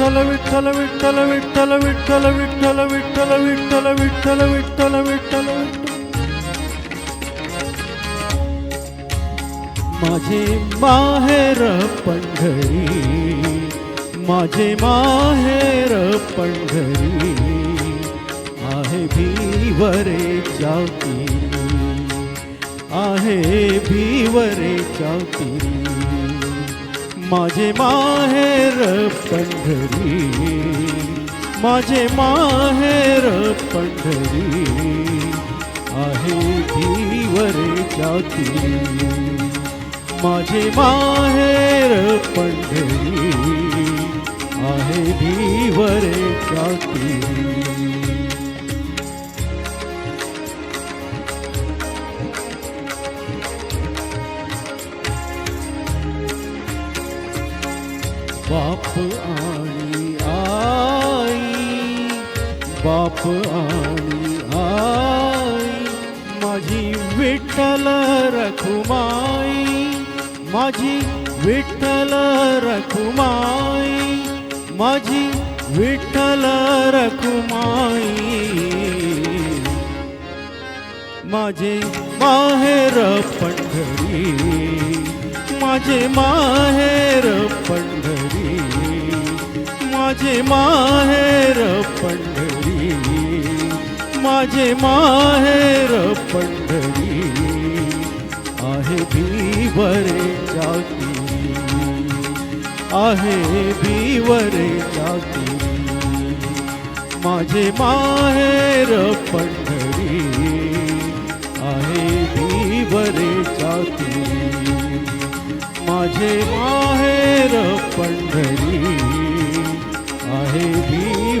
विठ्ठल विठ्ठल विठ्ठल विठ्ठल विठ्ठल विठ्ठल विठ्ठल विठ्ठल विठ्ठल विठ्ठल विठ्ठल माझे माहेर पंढरी, माझे माहेर पंढरी, आहे भीवरे जाती आहे भीवरे जाती माझे माहेर पंढरी. माझे माहेर पंढरी. आहे भीवरे जाती. माझे माहेर पंढरी. आहे भीवरे जाती. बाप आणि आई, बाप आणि आई, माझी विठ्ठल रखुमाई, माझी विठ्ठल रखुमाई, माझी विठ्ठल रखुमाई. माझे माहेर पंढरी, माझे माहेर पंढरी. माझे माहेर पंढरी, माझे माहेर पंढरी, आहे भीवरे जाती, आहे भीवरे जाती, माझे माहेर पंढरी, आहे भीवरे जाती, माझे माहेर पंढरी.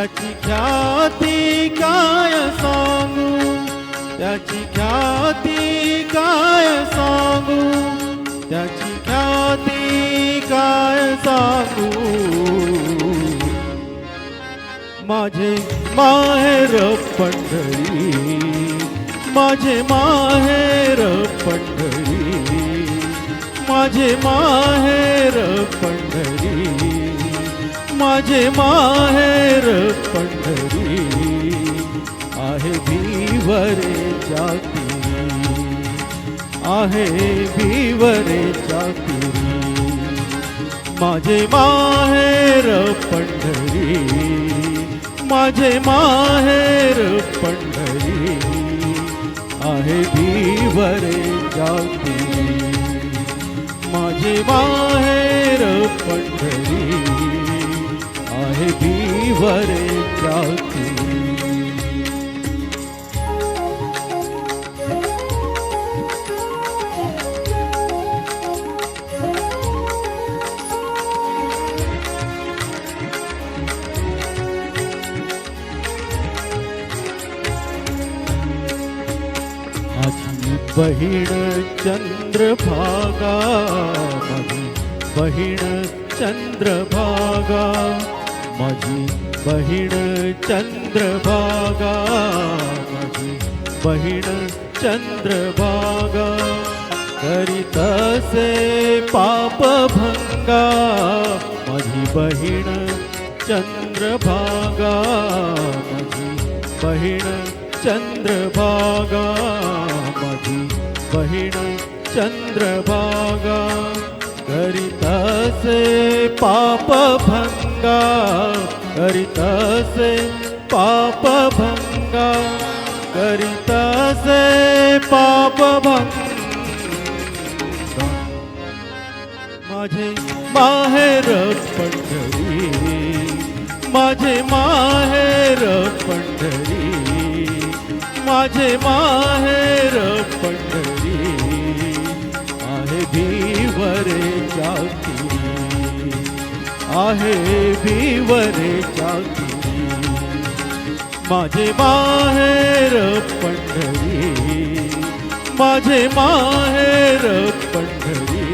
त्याची ख्याती काय सांगू त्याची ख्याती काय सांगू त्याची ख्याती काय सांगू। माझे माहेर पंढरी, माझे माहेर पंढरी, माझे माहेर पंढरी। माझे माहेर पंढरी, आहे भीवरे जाती, आहे भीवरे जाती. माझे माहेर पंढरी माझे माहेर पंढरी, आहे भीवरे जाती. माझे माहेर पंढरी वर जाती। बहिण चन्द्रभागा महि बहिण चन्द्रभागा महि बहिण चंद्रभागा माझी बहिण चंद्रभागा करीतसे पापभंगा माझी बहिण चंद्रभागा माझी बहिण चंद्रभागा माझी बहिण चंद्रभागा करीतसे पापभंगा करिता से पाप भंगा करिता से पाप भंगा माझे माहेर पंढरी, माझे माहेर पंढरी, माझे माहेर पंढरी, आहे भीवरे आहे भिवरेच्या किरी माझे माहेर पंढरी. माझे माहेर पंढरी.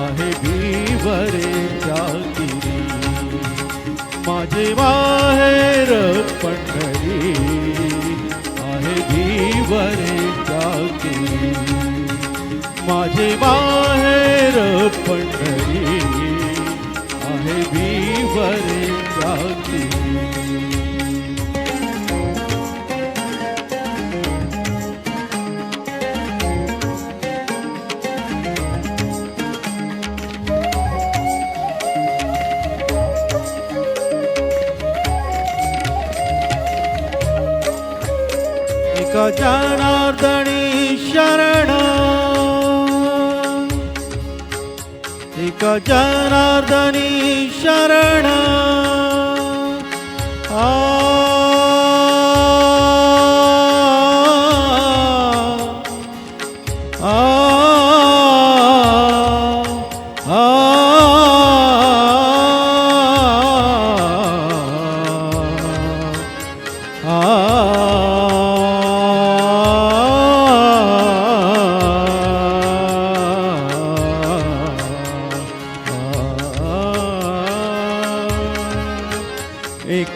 आहे भिवरेच्या किरी माझे माहेर पंढरी. आहे भिवरेच्या किरी माझे माहेर पंढरी. भिवरेच्या किरी एका जनार्दनी शरण गजनार्दनी शरण आ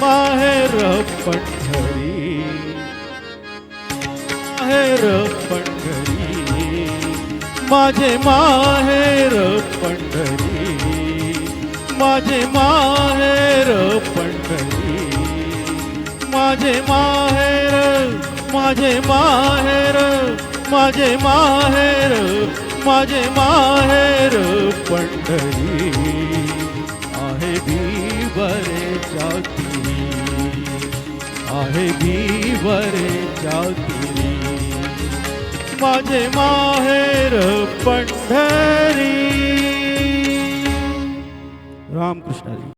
माहेर पंढरी माहेर पंढरी, माझे माहेर पंढरी, माझे माहेर पंढरी, माझे माहेर माझे माहेर माझे माहेर माझे माहेर पंढरी. आहे भीवर जागिरी माझे माहेर पंढरी रामकृष्ण.